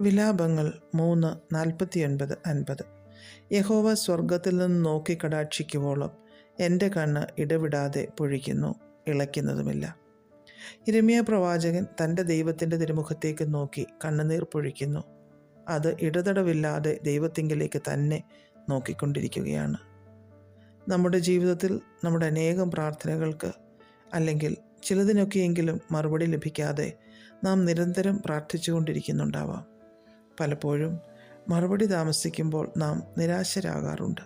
വിലാപങ്ങൾ മൂന്ന് നാൽപ്പത്തി ഒൻപത് അൻപത്. യഹോവ സ്വർഗത്തിൽ നിന്ന് നോക്കി കടാക്ഷിക്കുവോളം എന്റെ കണ്ണ് ഇടവിടാതെ പൊഴിക്കുന്നു ഇളയ്ക്കുന്നതുമില്ല. ഇരമിയ പ്രവാചകൻ തന്റെ ദൈവത്തിന്റെ തിരുമുഖത്തേക്ക് നോക്കി കണ്ണുനീർ പൊഴിക്കുന്നു. അത് ഇടതടവില്ലാതെ ദൈവത്തിങ്കിലേക്ക് തന്നെ നോക്കിക്കൊണ്ടിരിക്കുകയാണ്. നമ്മുടെ ജീവിതത്തിൽ നമ്മുടെ അനേകം പ്രാർത്ഥനകൾക്ക് അല്ലെങ്കിൽ ചിലതിനൊക്കെയെങ്കിലും മറുപടി ലഭിക്കാതെ നാം നിരന്തരം പ്രാർത്ഥിച്ചുകൊണ്ടിരിക്കുന്നുണ്ടാവാം. പലപ്പോഴും മറുപടി താമസിക്കുമ്പോൾ നാം നിരാശരാകാറുണ്ട്.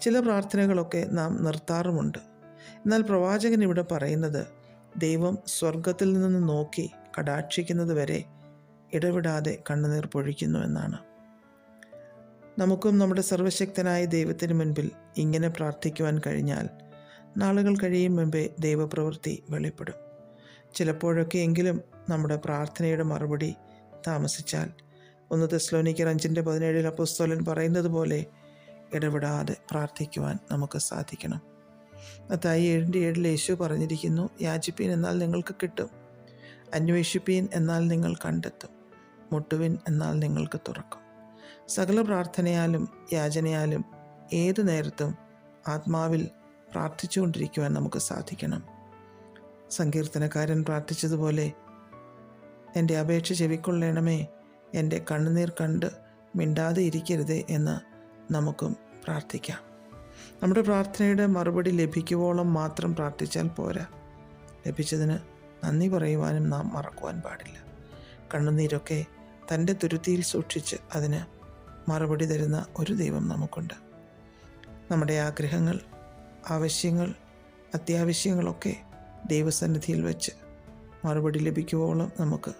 ചില പ്രാർത്ഥനകളൊക്കെ നാം നിർത്താറുമുണ്ട്. എന്നാൽ പ്രവാചകൻ ഇവിടെ പറയുന്നത് ദൈവം സ്വർഗത്തിൽ നിന്ന് നോക്കി കടാക്ഷിക്കുന്നത് വരെ ഇടവിടാതെ കണ്ണുനീർ പൊഴിക്കുന്നു എന്നാണ്. നമുക്കും നമ്മുടെ സർവശക്തനായ ദൈവത്തിന് മുൻപിൽ ഇങ്ങനെ പ്രാർത്ഥിക്കുവാൻ കഴിഞ്ഞാൽ നാളുകൾ കഴിയും മുമ്പേ ദൈവപ്രവൃത്തി വെളിപ്പെടും. ചിലപ്പോഴൊക്കെ എങ്കിലും നമ്മുടെ പ്രാർത്ഥനയുടെ മറുപടി താമസിച്ചാൽ ഒന്ന് തെസ്ലോനിക്കർ അഞ്ചിന്റെ പതിനേഴിൽ അപ്പുസ്തോലൻ പറയുന്നത് പോലെ ഇടപെടാതെ പ്രാർത്ഥിക്കുവാൻ നമുക്ക് സാധിക്കണം. അതായി ഏഴിന്റെ ഏഴിൽ യേശു പറഞ്ഞിരിക്കുന്നു യാചിപ്പീൻ എന്നാൽ നിങ്ങൾക്ക് കിട്ടും അന്വേഷിപ്പീൻ എന്നാൽ നിങ്ങൾ കണ്ടെത്തും മുട്ടുവിൻ എന്നാൽ നിങ്ങൾക്ക് തുറക്കും. സകല പ്രാർത്ഥനയാലും യാചനയാലും ഏതു നേരത്തും ആത്മാവിൽ പ്രാർത്ഥിച്ചുകൊണ്ടിരിക്കുവാൻ നമുക്ക് സാധിക്കണം. സങ്കീർത്തനക്കാരൻ പ്രാർത്ഥിച്ചതുപോലെ എന്റെ അപേക്ഷ ചെവിക്കൊള്ളണമേ എന്റെ കണ്ണുനീർ കണ്ട് മിണ്ടാതെ ഇരിക്കരുതേ എന്ന് നമുക്കും പ്രാർത്ഥിക്കാം. നമ്മുടെ പ്രാർത്ഥനയുടെ മറുപടി ലഭിക്കുവോളം മാത്രം പ്രാർത്ഥിച്ചാൽ പോരാ. ലഭിച്ചതിന് നന്ദി പറയുവാനും നാം മറക്കുവാൻ പാടില്ല. കണ്ണുനീരൊക്കെ തന്റെ തുരുത്തിയിൽ സൂക്ഷിച്ച് അതിന് മറുപടി തരുന്ന ഒരു ദൈവം നമുക്കുണ്ട്. നമ്മുടെ ആഗ്രഹങ്ങൾ ആവശ്യങ്ങൾ അത്യാവശ്യങ്ങളൊക്കെ ദൈവസന്നിധിയിൽ വെച്ച് മറുപടി ലഭിക്കുവോളം നമുക്ക്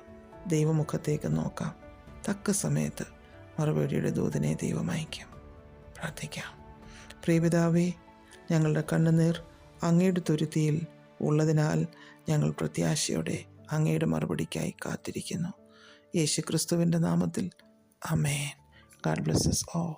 ദൈവമുഖത്തേക്ക് നോക്കാം. തക്ക സമയത്ത് മറുപടിയുടെ ദൂതനെ ദൈവം അയക്കും പ്രാർത്ഥിക്കാം. പ്രിയപിതാവേ ഞങ്ങളുടെ കണ്ണുനീർ അങ്ങയുടെ തുരുത്തിയിൽ ഉള്ളതിനാൽ ഞങ്ങൾ പ്രത്യാശയോടെ അങ്ങയുടെ മറുപടിക്കായി കാത്തിരിക്കുന്നു. യേശു ക്രിസ്തുവിന്റെ നാമത്തിൽ. അമേൻ ഗാഡ് ബ്ലസ്സസ് ഓ